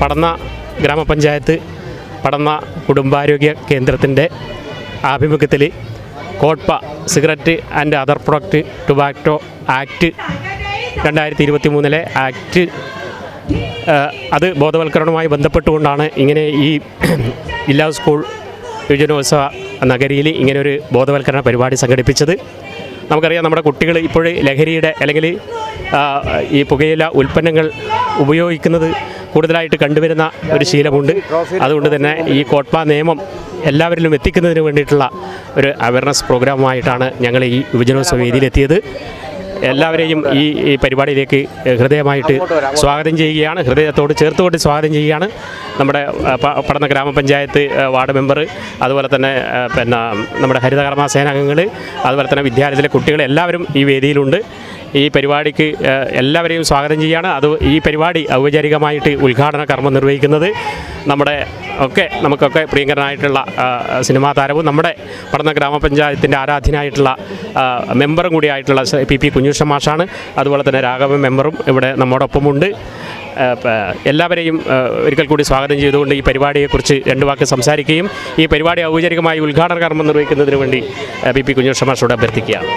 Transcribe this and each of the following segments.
പടന്ന ഗ്രാമപഞ്ചായത്ത് പടന്ന കുടുംബാരോഗ്യ കേന്ദ്രത്തിന്റെ ആഭിമുഖ്യത്തിൽ COTPA cigarette and other product tobacco act രണ്ടായിരത്തി ഇരുപത്തി മൂന്നിലെ ആക്ട് അത് ബോധവൽക്കരണവുമായി ബന്ധപ്പെട്ടുകൊണ്ടാണ് ഇങ്ങനെ ഈ ജില്ലാ സ്കൂൾ യുവജനോത്സവ നഗരിയിൽ ഇങ്ങനൊരു ബോധവൽക്കരണ പരിപാടി സംഘടിപ്പിച്ചത്. നമുക്കറിയാം നമ്മുടെ കുട്ടികൾ ഇപ്പോൾ ലഹരിയുടെ അല്ലെങ്കിൽ ഈ പുകയില ഉൽപ്പന്നങ്ങൾ ഉപയോഗിക്കുന്നത് കൂടുതലായിട്ട് കണ്ടുവരുന്ന ഒരു ശീലമുണ്ട്. അതുകൊണ്ട് തന്നെ ഈ കോട്ട്പ നിയമം എല്ലാവരിലും എത്തിക്കുന്നതിന് വേണ്ടിയിട്ടുള്ള ഒരു അവയർനെസ് പ്രോഗ്രാമുമായിട്ടാണ് ഞങ്ങൾ ഈ യുവജനോത്സവ വേദിയിലെത്തിയത്. എല്ലാവരെയും ഈ ഈ പരിപാടിയിലേക്ക് ഹൃദയമായിട്ട് സ്വാഗതം ചെയ്യുകയാണ്. ഹൃദയത്തോട് ചേർത്തുകൊണ്ട് സ്വാഗതം ചെയ്യുകയാണ് നമ്മുടെ പടന്ന ഗ്രാമപഞ്ചായത്ത് വാർഡ് മെമ്പർ അതുപോലെ തന്നെ പിന്നെ നമ്മുടെ ഹരിതകർമ്മ സേനാംഗങ്ങൾ അതുപോലെ തന്നെ വിദ്യാലയത്തിലെ കുട്ടികൾ എല്ലാവരും ഈ വേദിയിലുണ്ട്. ഈ പരിപാടിക്ക് എല്ലാവരെയും സ്വാഗതം ചെയ്യുകയാണ് അത് ഈ പരിപാടി ഔപചാരികമായിട്ട് ഉദ്ഘാടന കർമ്മം നിർവഹിക്കുന്നത് നമ്മുടെ ഒക്കെ നമുക്കൊക്കെ പ്രിയങ്കരനായിട്ടുള്ള സിനിമാ താരവും നമ്മുടെ പടന്ന ഗ്രാമപഞ്ചായത്തിന്റെ ആരാധ്യനായിട്ടുള്ള മെമ്പറും കൂടിയായിട്ടുള്ള പി പി കുഞ്ഞുഷ മാഷാണ്. അതുപോലെ തന്നെ രാഘവൻ മെമ്പറും ഇവിടെ നമ്മോടൊപ്പമുണ്ട്. എല്ലാവരെയും ഒരിക്കൽ കൂടി സ്വാഗതം ചെയ്തുകൊണ്ട് ഈ പരിപാടിയെക്കുറിച്ച് രണ്ട് വാക്ക് സംസാരിക്കുകയും ഈ പരിപാടി ഔപചാരികമായി ഉദ്ഘാടന കർമ്മം നിർവഹിക്കുന്നതിന് വേണ്ടി പി പി കുഞ്ഞുഷ മാഷോട് അഭ്യർത്ഥിക്കുകയാണ്.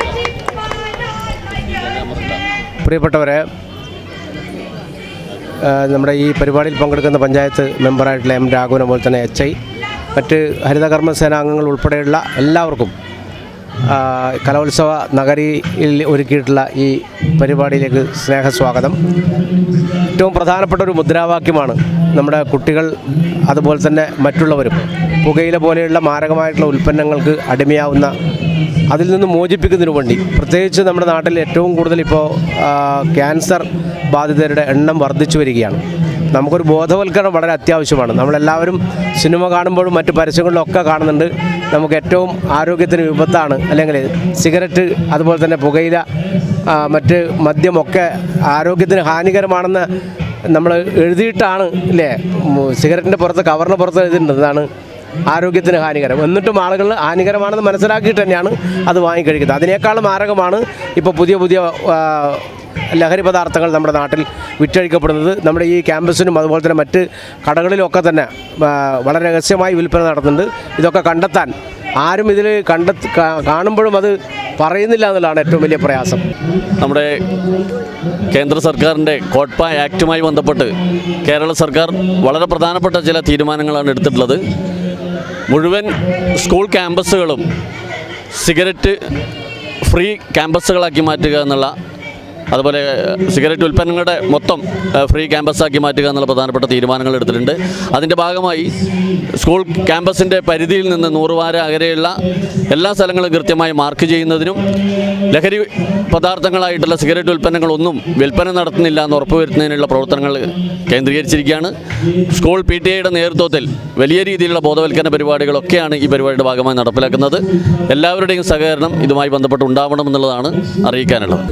പ്രിയപ്പെട്ടവരെ നമ്മുടെ ഈ പരിപാടിയിൽ പങ്കെടുക്കുന്ന പഞ്ചായത്ത് മെമ്പറായിട്ടുള്ള എം രാഘവനെ പോലെ തന്നെ എച്ച് ഐ മറ്റ് ഹരിതകർമ്മസേന അംഗങ്ങൾ ഉൾപ്പെടെയുള്ള എല്ലാവർക്കും കലോത്സവ നഗരിയിൽ ഒരുക്കിയിട്ടുള്ള ഈ പരിപാടിയിലേക്ക് സ്നേഹസ്വാഗതം. ഏറ്റവും പ്രധാനപ്പെട്ട ഒരു മുദ്രാവാക്യമാണ് നമ്മുടെ കുട്ടികൾ അതുപോലെ തന്നെ മറ്റുള്ളവരും. പുകയില പോലെയുള്ള മാരകമായിട്ടുള്ള ഉൽപ്പന്നങ്ങൾക്ക് അടിമയാവുന്ന അതിൽ നിന്ന് മോചിപ്പിക്കുന്നതിന് വേണ്ടി. പ്രത്യേകിച്ച് നമ്മുടെ നാട്ടിൽ ഏറ്റവും കൂടുതൽ ഇപ്പോൾ ക്യാൻസർ ബാധിതരുടെ എണ്ണം വർദ്ധിച്ചു വരികയാണ്. നമുക്കൊരു ബോധവൽക്കരണം വളരെ അത്യാവശ്യമാണ്. നമ്മളെല്ലാവരും സിനിമ കാണുമ്പോഴും മറ്റ് പരസ്യങ്ങളിലൊക്കെ കാണുന്നുണ്ട്. നമുക്ക് ഏറ്റവും ആരോഗ്യത്തിന് വിപത്താണ്. അല്ലെങ്കിൽ സിഗരറ്റ് അതുപോലെ തന്നെ പുകയില മറ്റ് മദ്യമൊക്കെ ആരോഗ്യത്തിന് ഹാനികരമാണെന്ന് നമ്മൾ എഴുതിയിട്ടാണ് ഇല്ലേ? സിഗരറ്റിന്റെ പുറത്ത് കവറിന് പുറത്ത് എഴുതിയിട്ടുണ്ട്. ഇതാണ് ആരോഗ്യത്തിന് ഹാനികരം. എന്നിട്ടും ആളുകൾ ഹാനികരമാണെന്ന് മനസ്സിലാക്കിയിട്ട് തന്നെയാണ് അത് വാങ്ങിക്കഴിക്കുന്നത്. അതിനേക്കാൾ മാരകമാണ് ഇപ്പോൾ പുതിയ പുതിയ ലഹരി പദാർത്ഥങ്ങൾ നമ്മുടെ നാട്ടിൽ വിറ്റഴിക്കപ്പെടുന്നത്. നമ്മുടെ ഈ ക്യാമ്പസിനും അതുപോലെ തന്നെ മറ്റ് കടകളിലൊക്കെ തന്നെ വളരെ രഹസ്യമായി വിൽപ്പന നടത്തുന്നുണ്ട്. ഇതൊക്കെ കണ്ടെത്താൻ ആരും ഇതിൽ കണ്ടെത്തി കാണുമ്പോഴും അത് പറയുന്നില്ല എന്നുള്ളതാണ് ഏറ്റവും വലിയ പ്രയാസം. നമ്മുടെ കേന്ദ്ര സർക്കാരിന്റെ കോട്ട്പ ആക്റ്റുമായി ബന്ധപ്പെട്ട് കേരള സർക്കാർ വളരെ പ്രധാനപ്പെട്ട ചില തീരുമാനങ്ങളാണ് എടുത്തിട്ടുള്ളത്. മുഴുവൻ സ്കൂൾ ക്യാമ്പസുകളും സിഗരറ്റ് ഫ്രീ ക്യാമ്പസുകളാക്കി മാറ്റുക എന്നുള്ള അതുപോലെ സിഗരറ്റ് ഉൽപ്പന്നങ്ങളുടെ മൊത്തം ഫ്രീ ക്യാമ്പസാക്കി മാറ്റുക എന്നുള്ള പ്രധാനപ്പെട്ട തീരുമാനങ്ങൾ എടുത്തിട്ടുണ്ട്. അതിന്റെ ഭാഗമായി സ്കൂൾ ക്യാമ്പസിന്റെ പരിധിയിൽ നിന്ന് നൂറുവാര അകലെയുള്ള എല്ലാ സ്ഥലങ്ങളും കൃത്യമായി മാർക്ക് ചെയ്യുന്നതിനും ലഹരി പദാർത്ഥങ്ങളായിട്ടുള്ള സിഗരറ്റ് ഉൽപ്പന്നങ്ങളൊന്നും വിൽപ്പന നടത്തുന്നില്ല എന്ന് ഉറപ്പുവരുത്തുന്നതിനുള്ള പ്രവർത്തനങ്ങൾ കേന്ദ്രീകരിച്ചിരിക്കുകയാണ്. സ്കൂൾ പി ടി ഐയുടെ നേതൃത്വത്തിൽ വലിയ രീതിയിലുള്ള ബോധവൽക്കരണ പരിപാടികളൊക്കെയാണ് ഈ പരിപാടിയുടെ ഭാഗമായി നടപ്പിലാക്കുന്നത്. എല്ലാവരുടെയും സഹകരണം ഇതുമായി ബന്ധപ്പെട്ട് ഉണ്ടാവണമെന്നുള്ളതാണ് അറിയിക്കാനുള്ളത്.